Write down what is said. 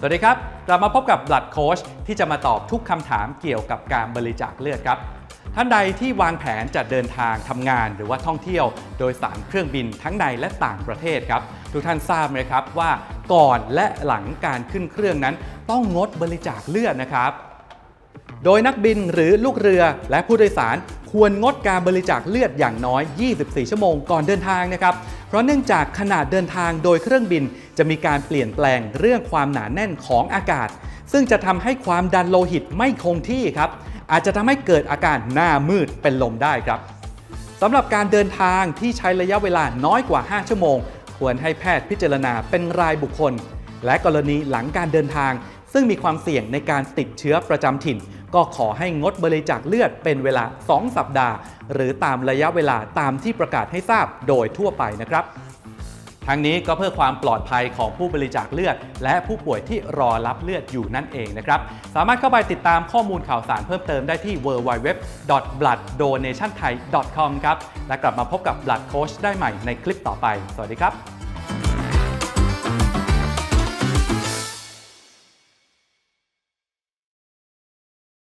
สวัสดีครับ กลับมาพบกับ Blood Coach ที่จะมาตอบทุกคำถามเกี่ยวกับการบริจาคเลือดครับ ท่านใดที่วางแผนจะเดินทางทำงาน หรือว่าท่องเที่ยว โดยสารเครื่องบินทั้งในและต่างประเทศครับ ทุกท่านทราบไหมครับว่าก่อนและหลังการขึ้นเครื่องนั้น ต้องงดบริจาคเลือดนะครับ โดยนักบินหรือลูกเรือและผู้โดยสารควรงดการบริจาคเลือดอย่างน้อย 24 ชั่วโมงก่อนเดินทางนะครับ เพราะเนื่องจากขนาดเดินทางโดยเครื่องบินจะมีการเปลี่ยนแปลงเรื่องความหนาแน่นของอากาศ ซึ่งจะทำให้ความดันโลหิตไม่คงที่ครับ อาจจะทำให้เกิดอาการหน้ามืดเป็นลมได้ครับสำหรับการเดินทางที่ใช้ระยะเวลาน้อยกว่า 5 ชั่วโมง ควรให้แพทย์พิจารณาเป็นรายบุคคล และกรณีหลังการเดินทาง ซึ่งมีความเสี่ยงในการติดเชื้อประจำถิ่น ก็ขอให้งดบริจาคเลือดเป็นเวลา 2 สัปดาห์ หรือตามระยะเวลาตามที่ประกาศให้ทราบโดยทั่วไปนะครับทั้งนี้ก็เพื่อความปลอดภัยของผู้บริจาคเลือด และผู้ป่วยที่รอรับเลือดอยู่นั่นเองนะครับ สามารถเข้าไปติดตามข้อมูลข่าวสารเพิ่มเติมได้ที่ www.blooddonationthai.com ครับ และกลับมาพบกับ Blood Coach ได้ใหม่ในคลิปต่อไป สวัสดีครับ